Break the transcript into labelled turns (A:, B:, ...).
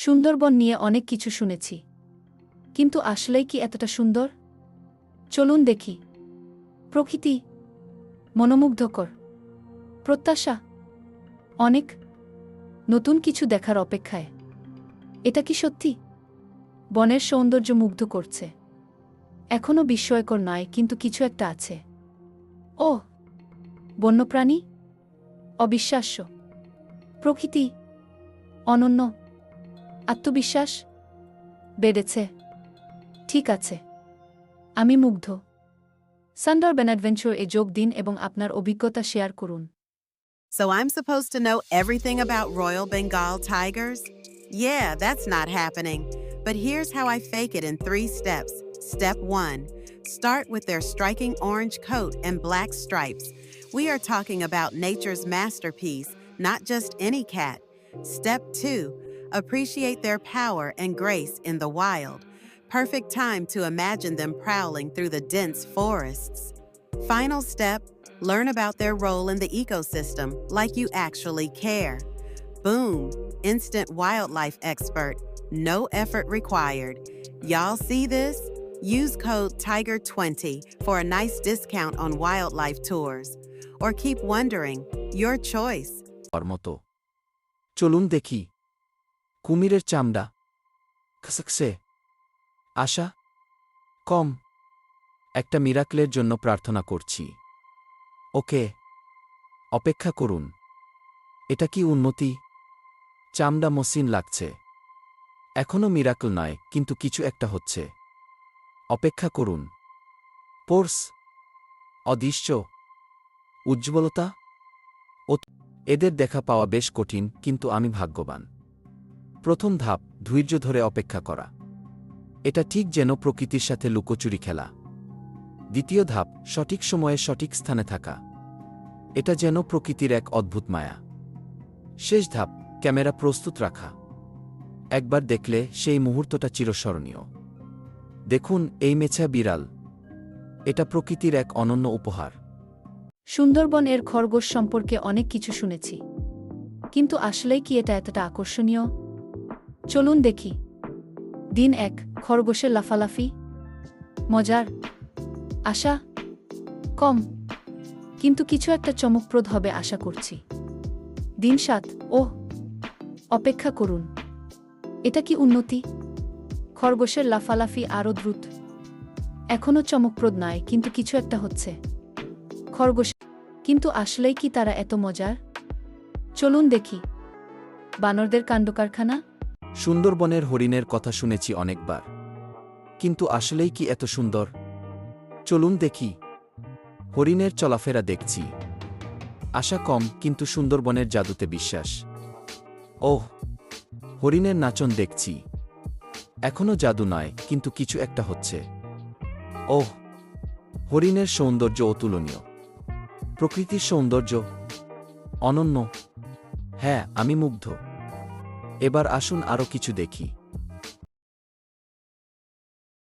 A: সুন্দরবন নিয়ে অনেক কিছু শুনেছি। কিন্তু আসলেই কি এতটা সুন্দর? চলুন দেখি। প্রকৃতি মনোমুগ্ধকর। প্রত্যাশা অনেক নতুন কিছু দেখার অপেক্ষায়। এটা কি সত্যি? বনের সৌন্দর্য মুগ্ধ করছে। এখনও বিস্ময়কর নয়, কিন্তু কিছু একটা আছে। ও, বন্যপ্রাণী? অবিশ্বাস্য। প্রকৃতি অনন্য। আত্মবিশ্বাস বেড়েছে ঠিক আছে আমি মুগ্ধ সানডরবেন অ্যাডভেঞ্চার এ যোগ দিন এবং আপনার অভিজ্ঞতা শেয়ার করুন
B: So I'm supposed to know everything about Royal Bengal tigers? Yeah, that's not happening. But here's how I fake it in three steps. Step one start with their striking orange coat and black stripes. We are talking about nature's masterpiece, not just any cat. Step two appreciate their power and grace in the wild. Perfect time to imagine them prowling through the dense forests. Final step learn about their role in the ecosystem like you actually care. Boom, instant wildlife expert, no effort required. Y'all see this? Use code TIGER20 for a nice discount on wildlife tours. Or keep wondering, your choice.
C: হওয়ার মতো চলুন দেখি কুমিরের চামড়া। খসখসে। আশা। কম। একটা মিরাকলের জন্য প্রার্থনা করছি। ওকে। অপেক্ষা করুন। এটা কি উন্নতি চামড়া মসৃণ লাগছে। এখনও মিরাকল নয়, কিন্তু কিছু একটা হচ্ছে। অপেক্ষা করুন। পোর্স। অদৃশ্য। উজ্জ্বলতা। ও এদের দেখা পাওয়া বেশ কঠিন, কিন্তু আমি ভাগ্যবান। প্রথম ধাপ, ধৈর্য ধরে অপেক্ষা করা। এটা ঠিক যেন প্রকৃতির সাথে লুকোচুরি খেলা। দ্বিতীয় ধাপ, সঠিক সময়ে সঠিক স্থানে থাকা। এটা যেন প্রকৃতির এক অদ্ভুত মায়া। শেষ ধাপ, ক্যামেরা প্রস্তুত রাখা। একবার দেখলে সেই মুহূর্তটা চিরস্মরণীয়। দেখুন, এই মেছা বিড়াল। এটা প্রকৃতির এক অনন্য উপহার।
A: সুন্দরবন এর খরগোশ সম্পর্কে অনেক কিছু শুনেছি। কিন্তু আসলেই কি এটা এতটা আকর্ষণীয়? চলুন দেখি। দিন এক, খরগোশের লাফালাফি। মজার। আশা? কম। কিন্তু কিছু একটা চমকপ্রদ হবে আশা করছি। দিন সাত, ওহ! অপেক্ষা করুন। এটা কি উন্নতি? খরগোশের লাফালাফি আরও দ্রুত। এখনও চমকপ্রদ নয়, কিন্তু কিছু একটা হচ্ছে। খরগোশ কিন্তু আসলেই কি তারা এত মজার? চলুন দেখি। বানরদের কাণ্ডকারখানা?
C: সুন্দরবনের হরিণের কথা শুনেছি অনেকবার। কিন্তু আসলেই কি এত সুন্দর? চলুন দেখি। হরিণের চলাফেরা দেখছি। আশা কম, কিন্তু সুন্দরবনের জাদুতে বিশ্বাস। ওহ! হরিণের নাচন দেখছি। এখনও জাদু নয়, কিন্তু কিছু একটা হচ্ছে। ওহ! হরিণের সৌন্দর্য অতুলনীয়। প্রকৃতির সৌন্দর্য। অনন্য। হ্যাঁ আমি মুগ্ধ। এবার আসুন আরও কিছু দেখি।